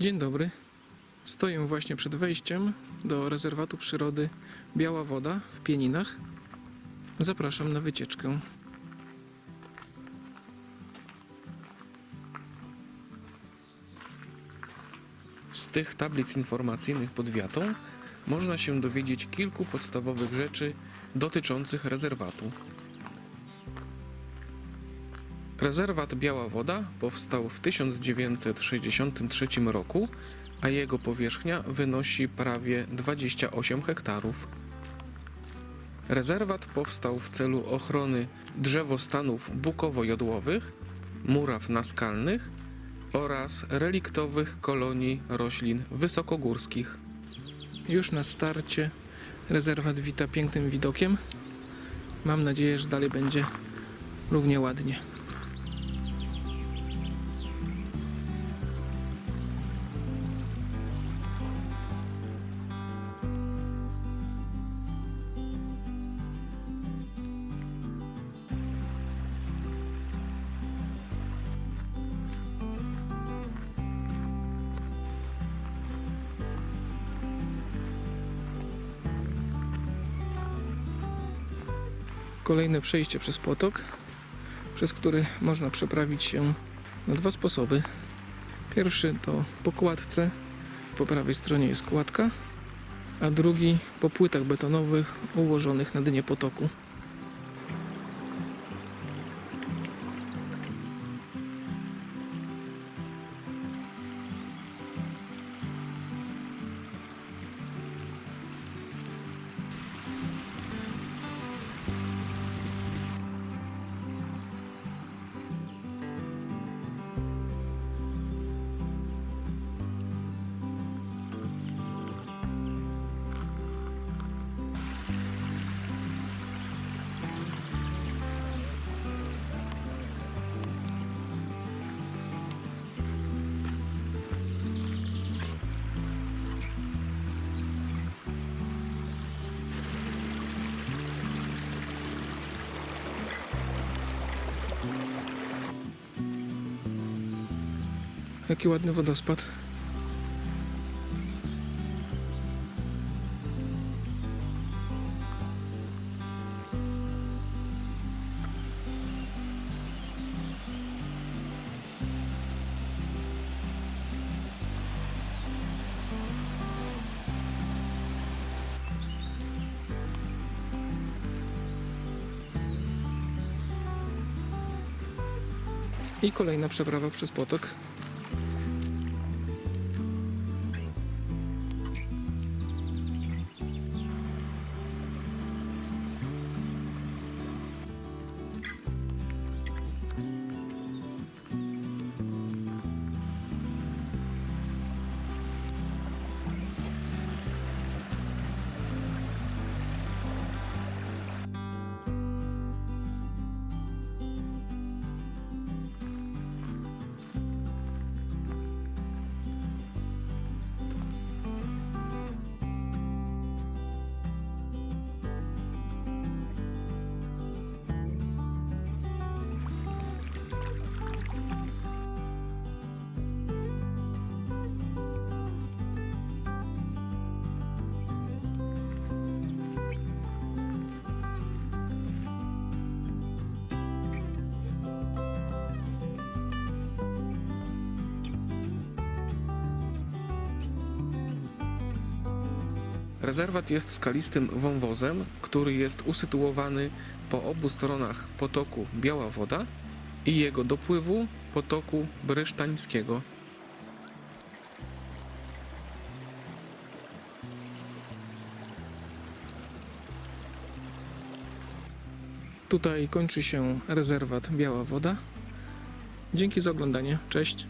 Dzień dobry. Stoję właśnie przed wejściem do rezerwatu przyrody Biała Woda w Pieninach. Zapraszam na wycieczkę. Z tych tablic informacyjnych pod wiatą można się dowiedzieć kilku podstawowych rzeczy dotyczących rezerwatu. Rezerwat Biała Woda powstał w 1963 roku, a jego powierzchnia wynosi prawie 28 hektarów. Rezerwat powstał w celu ochrony drzewostanów bukowo-jodłowych, muraw naskalnych oraz reliktowych kolonii roślin wysokogórskich. Już na starcie rezerwat wita pięknym widokiem. Mam nadzieję, że dalej będzie równie ładnie. Kolejne przejście przez potok, przez który można przeprawić się na dwa sposoby. Pierwszy to po kładce, po prawej stronie jest kładka, a drugi po płytach betonowych ułożonych na dnie potoku. Jaki ładny wodospad. I kolejna przeprawa przez potok. Rezerwat jest skalistym wąwozem, który jest usytuowany po obu stronach potoku Biała Woda i jego dopływu potoku Brysztańskiego. Tutaj kończy się rezerwat Biała Woda. Dzięki za oglądanie. Cześć.